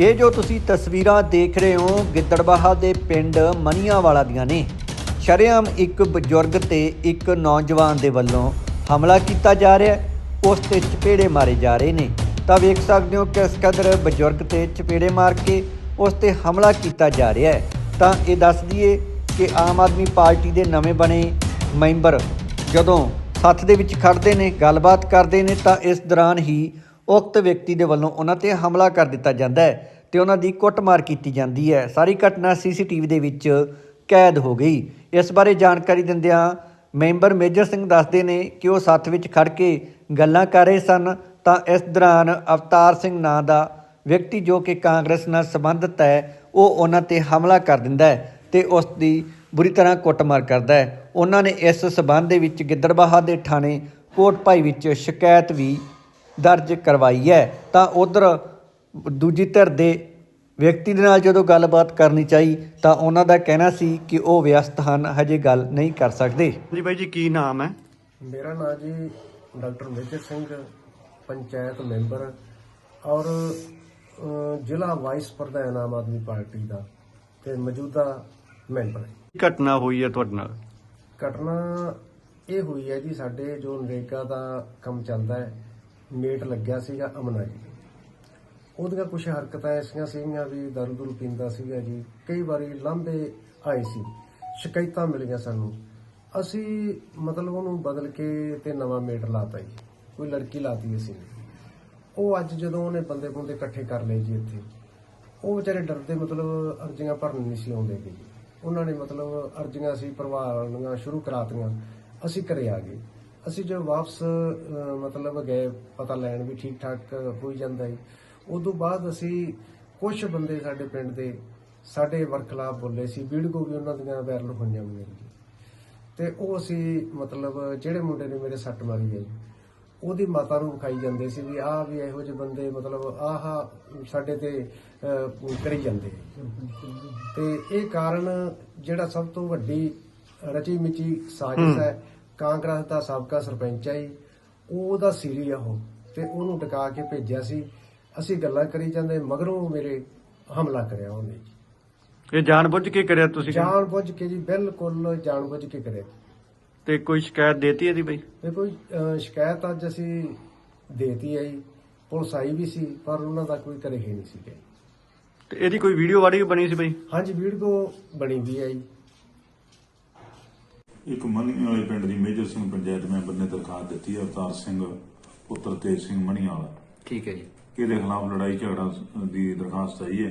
ਇਹ ਜੋ ਤੁਸੀਂ ਤਸਵੀਰਾਂ ਦੇਖ ਰਹੇ ਹੋ, ਗਿੱਦੜਬਾਹਾ ਦੇ ਪਿੰਡ ਮਨੀਆਵਾਲਾ ਦੀਆਂ ਨੇ। ਸ਼ਰੇਆਮ ਇੱਕ ਬਜ਼ੁਰਗ ਤੇ ਇੱਕ ਨੌਜਵਾਨ ਦੇ ਵੱਲੋਂ ਹਮਲਾ ਕੀਤਾ ਜਾ ਰਿਹਾ ਹੈ। ਉਸ ਤੇ ਚਪੇੜੇ ਮਾਰੇ ਜਾ ਰਹੇ ਨੇ। ਤਾਂ ਵੇਖ ਸਕਦੇ ਹੋ ਕਿਸ ਕਦਰ ਬਜ਼ੁਰਗ ਤੇ ਚਪੇੜੇ ਮਾਰ ਕੇ ਉਸ ਤੇ ਹਮਲਾ ਕੀਤਾ ਜਾ ਰਿਹਾ ਹੈ। ਤਾਂ ਇਹ ਦੱਸ ਦਈਏ ਕਿ ਆਮ ਆਦਮੀ ਪਾਰਟੀ ਦੇ ਨਵੇਂ ਬਣੇ ਮੈਂਬਰ ਜਦੋਂ ਸੱਥ ਦੇ ਵਿੱਚ ਖੜਦੇ ਨੇ, ਗੱਲਬਾਤ ਕਰਦੇ ਨੇ, ਤਾਂ ਇਸ ਦੌਰਾਨ ਹੀ ਉਕਤ ਵਿਅਕਤੀ ਦੇ ਵੱਲੋਂ ਉਹਨਾਂ ਤੇ ਹਮਲਾ ਕਰ ਦਿੱਤਾ ਜਾਂਦਾ ਹੈ ਤੇ ਉਹਨਾਂ ਦੀ ਕੁੱਟਮਾਰ ਕੀਤੀ ਜਾਂਦੀ ਹੈ। ਸਾਰੀ ਘਟਨਾ ਸੀਸੀਟੀਵੀ ਦੇ ਵਿੱਚ ਕੈਦ ਹੋ ਗਈ। ਇਸ ਬਾਰੇ ਜਾਣਕਾਰੀ ਦਿੰਦਿਆਂ ਮੈਂਬਰ ਮੇਜਰ ਸਿੰਘ ਦੱਸਦੇ ਨੇ ਕਿ ਉਹ ਸੱਥ ਵਿੱਚ ਖੜ ਕੇ ਗੱਲਾਂ ਕਰ ਰਹੇ ਸਨ। ਤਾਂ ਇਸ ਦੌਰਾਨ ਅਵਤਾਰ ਸਿੰਘ ਨਾਂ ਦਾ ਵਿਅਕਤੀ ਜੋ ਕਿ ਕਾਂਗਰਸ ਨਾਲ ਸੰਬੰਧਿਤ ਹੈ, ਉਹ ਉਹਨਾਂ ਤੇ ਹਮਲਾ ਕਰ ਦਿੰਦਾ ਹੈ ਤੇ ਉਸ ਦੀ ਬੁਰੀ ਤਰ੍ਹਾਂ ਕੁੱਟਮਾਰ ਕਰਦਾ ਹੈ। ਉਹਨਾਂ ਨੇ ਇਸ ਸਬੰਧ ਦੇ ਵਿੱਚ ਗਿੱਦੜਬਾਹਾ ਦੇ ਥਾਣੇ ਕੋਟ ਭਾਈ ਵਿੱਚ ਸ਼ਿਕਾਇਤ ਵੀ ਦਰਜ ਕਰਵਾਈ ਹੈ ਤਾਂ ਉਧਰ ਦੂਜੀ ਧਿਰ ਦੇ ਵਿਅਕਤੀ ਦੇ ਨਾਲ ਜਦੋਂ ਗੱਲਬਾਤ ਕਰਨੀ ਚਾਹੀ ਤਾਂ ਉਹਨਾਂ ਦਾ ਕਹਿਣਾ ਸੀ ਕਿ ਉਹ ਵਿਅਸਤ ਹਨ ਹਜੇ ਗੱਲ ਨਹੀਂ ਕਰ ਸਕਦੇ। ਜੀ ਬਾਈ ਜੀ ਕੀ ਨਾਮ ਹੈ? ਮੇਰਾ ਨਾਮ ਜੀ doctor major Singh panchayat member ਔਰ ਜ਼ਿਲ੍ਹਾ ਵਾਈਸ ਪ੍ਰਧਾਨ ਆਮ ਆਦਮੀ ਪਾਰਟੀ ਦਾ ਤੇ ਮੌਜੂਦਾ ਮੈਂਬਰ ਕੀ ਘਟਨਾ ਹੋਈ ਹੈ ਤੁਹਾਡੇ ਨਾਲ? ਘਟਨਾ ਇਹ ਹੋਈ ਹੈ ਜੀ ਸਾਡੇ ਜੋ ਨਰੇਗਾ ਦਾ ਕੰਮ ਚੱਲਦਾ ਹੈ ਮੇਟ ਲੱਗਿਆ ਸੀਗਾ ਅਮਨਾ ਜੀ। ਉਹਦੀਆਂ ਕੁਝ ਹਰਕਤਾਂ ਐਸੀਆਂ ਸੀਗੀਆਂ ਵੀ ਦਾਰੂ ਦੂਰੂ ਸੀਗਾ ਜੀ। ਕਈ ਵਾਰੀ ਲਾਂਭੇ ਆਏ ਸੀ। ਸ਼ਿਕਾਇਤਾਂ ਮਿਲੀਆਂ ਸਾਨੂੰ। ਅਸੀਂ ਮਤਲਬ ਉਹਨੂੰ ਬਦਲ ਕੇ ਤੇ ਨਵਾਂ ਮੇਟ ਲਾਤਾ ਜੀ। ਕੋਈ ਲੜਕੀ ਲਾਤੀ ਅਸੀਂ। ਉਹ ਅੱਜ ਜਦੋਂ ਉਹਨੇ ਬੰਦੇ ਬੰਦੇ ਇਕੱਠੇ ਕਰ ਲਏ ਜੀ ਇੱਥੇ, ਉਹ ਵਿਚਾਰੇ ਡਰਦੇ ਮਤਲਬ ਅਰਜ਼ੀਆਂ ਭਰਨ ਨਹੀਂ ਸੀ ਆਉਂਦੇ ਗੇ ਜੀ। ਉਹਨਾਂ ਨੇ ਮਤਲਬ ਅਰਜ਼ੀਆਂ ਅਸੀਂ ਭਰਵਾਉਣੀਆਂ ਸ਼ੁਰੂ ਕਰਾਤੀਆਂ, ਅਸੀਂ ਘਰੇ ਆ ਗਏ। ਅਸੀਂ ਜਦੋਂ ਵਾਪਸ ਮਤਲਬ ਗਏ ਪਤਾ ਲੈਣ ਵੀ ਠੀਕ ਠਾਕ ਹੋਈ ਜਾਂਦਾ ਹੈ ਉਦੋਂ ਬਾਅਦ ਅਸੀਂ ਕੁਝ ਬੰਦੇ ਸਾਡੇ ਪਿੰਡ ਦੇ ਸਾਡੇ ਵਰਖਲਾਫ ਬੋਲੇ ਸੀ ਵੀਡੀਓ ਵੀ ਉਹਨਾਂ ਦੀਆਂ ਵਾਇਰਲ ਹੋਈਆਂ ਹੋਈਆਂ ਜੀ ਤੇ ਉਹ ਅਸੀਂ ਮਤਲਬ ਜਿਹੜੇ ਮੁੰਡੇ ਨੇ ਮੇਰੇ ਸੱਟ ਮਾਰੀ ਹੈ ਉਹਦੀ ਮਾਤਾ ਨੂੰ ਵਿਖਾਈ ਜਾਂਦੇ ਸੀ ਵੀ ਆਹ ਵੀ ਇਹੋ ਜਿਹੇ ਬੰਦੇ ਮਤਲਬ ਆਹ ਸਾਡੇ ਤੇ ਕਰੀ ਜਾਂਦੇ ਤੇ ਇਹ ਕਾਰਨ ਜਿਹੜਾ ਸਭ ਤੋਂ ਵੱਡੀ ਰਚੀ ਮਿਚੀ ਸਾਜ਼ਿਸ਼ ਹੈ ਕਾਂਗਰਸ ਦਾ ਸਾਬਕਾ ਸਰਪੰਚ ਹੈ ਜੀ। ਉਹਦਾ ਸੀਰੀ ਆ ਉਹ ਤੇ ਉਹਨੂੰ ਟਿਕਾ ਕੇ ਭੇਜਿਆ ਸੀ। ਅਸੀਂ ਗੱਲਾਂ ਕਰੀ ਜਾਂਦੇ ਮਗਰੋਂ ਮੇਰੇ ਹਮਲਾ ਕਰਿਆ ਉਹਨੇ ਜੀ। ਇਹ ਜਾਣਬੁੱਝ ਕੇ ਕਰਿਆ ਤੁਸੀਂ ਜਾਣ ਬੁੱਝ ਕੇ ਜੀ ਬਿਲਕੁਲ ਜਾਣ ਬੁੱਝ ਕੇ ਕਰਿਆ। ਤੇ ਕੋਈ ਸ਼ਿਕਾਇਤ ਦੇਤੀ ਇਹਦੀ ਬਾਈ? ਜੀ, ਅਹ ਸ਼ਿਕਾਇਤ ਅੱਜ ਅਸੀਂ ਦੇਤੀ ਹੈ ਜੀ। ਪੁਲਿਸ ਆਈ ਵੀ ਸੀ ਪਰ ਉਹਨਾਂ ਦਾ ਕੋਈ ਕਰੇ ਹੀ ਨਹੀਂ ਸੀਗਾ ਤੇ ਇਹਦੀ ਕੋਈ ਵੀਡੀਓ ਵਾੜੀ ਬਣੀ ਸੀ ਬਾਈ? ਹਾਂਜੀ ਵੀਡੀਓ ਬਣੀ ਵੀ ਹੈ ਜੀ। ਇੱਕ ਮਨੀ ਵਾਲੇ ਪਿੰਡ ਦੀ ਮੇਜਰ ਸਿੰਘ ਪੰਚਾਇਤ ਮੈਂਬਰ ਨੇ ਦਰਖਾਸਤ ਦਿੱਤੀ ਹੈ ਅਵਤਾਰ ਸਿੰਘ ਪੁੱਤਰ ਤੇਜ ਸਿੰਘ ਮਣੀਵਾਲਾ ਠੀਕ ਹੈ ਜੀ। ਇਹਦੇ ਖਿਲਾਫ ਲੜਾਈ ਝਗੜਾ ਦੀ ਦਰਖਾਸਤ ਆਈ ਹੈ।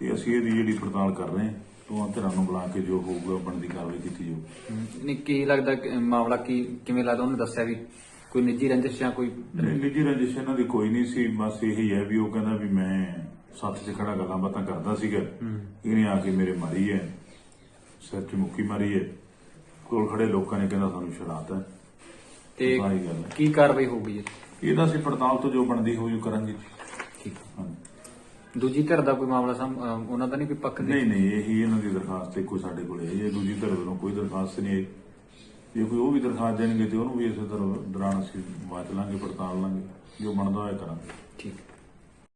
ਤੇ ਅਸੀਂ ਇਹਦੀ ਜਿਹੜੀ ਪੜਤਾਲ ਕਰ ਰਹੇ ਹਾਂ ਦੋਵਾਂ ਧਿਰਾਂ ਨੂੰ ਬੁਲਾ ਕੇ ਜੋ ਹੋਊਗਾ ਬਣਦੀ ਕਾਰਵਾਈ ਕੀਤੀ ਜਾਊ। ਨਹੀਂ ਕੀ ਲੱਗਦਾ ਮਾਮਲਾ ਕੀ ਕਿਵੇਂ ਲੱਗਦਾ? ਉਹਨੇ ਦੱਸਿਆ ਵੀ ਕੋਈ ਨਿੱਜੀ ਰੰਜਿਸ਼ ਜਾਂ ਕੋਈ ਨਿੱਜੀ ਰੰਜਿਸ਼ ਇਹਨਾਂ ਦੀ ਕੋਈ ਨਹੀਂ ਸੀ ਬਸ ਇਹੀ ਹੈ ਵੀ ਉਹ ਕਹਿੰਦਾ ਵੀ ਮੈਂ ਸੱਥ 'ਚ ਖੜਾ ਗੱਲਾਂ ਬਾਤਾਂ ਕਰਦਾ ਸੀਗਾ। ਇਹਨੇ ਆ ਕੇ ਮੇਰੇ ਮਾਰੀ ਹੈ ਸਿਰ 'ਚ ਮੁੱਕੀ ਮਾਰੀ ਹੈ। ਕੋਲ ਖੜੇ ਲੋਕਾਂ ਨੇ ਕਹਿੰਦਾ ਸਾਨੂੰ ਛੜਾਤਾ ਤੇ ਸਾਰੀ ਗੱਲ ਹੈ। ਕੀ ਕਾਰਵਾਈ ਹੋਊਗੀ ਜੀ? ਇਹਦਾ ਅਸੀਂ ਪੜਤਾਲ ਤੋਂ ਜੋ ਬਣਦੀ ਹੋਈ ਉਹ ਕਰਾਂਗੇ। ਠੀਕ। ਹਾਂਜੀ। ਦੂਜੀ ਧਿਰ ਦਾ ਕੋਈ ਮਾਮਲਾ ਸਾਹਮ- ਅਮ, ਉਹਨਾਂ ਦਾ ਨਹੀਂ ਕੋਈ ਪੱਖ ਨਹੀਂ ਨਹੀਂ ਇਹੀ ਇਹਨਾਂ ਦੀ ਦਰਖਾਸਤ ਇੱਕੋ ਸਾਡੇ ਕੋਲੇ ਹੈ। ਇਹ ਦੂਜੀ ਧਿਰ ਵੱਲੋਂ ਕੋਈ ਦਰਖਾਸਤ ਨਹੀਂ ਆਈ। ਜੇ ਕੋਈ ਉਹ ਵੀ ਦਰਖਾਸਤ ਦੇਣਗੇ ਤੇ ਉਹਨੂੰ ਵੀ ਇਸੇ ਤਰ੍ਹਾਂ ਦੌਰਾਨ ਅਸੀਂ ਬਾਤ ਲਾਂਗੇ ਪੜਤਾਲ ਲਾਂਗੇ। ਜੋ ਬਣਦਾ ਹੋਇਆ ਕਰਾਂਗੇ। ਠੀਕ।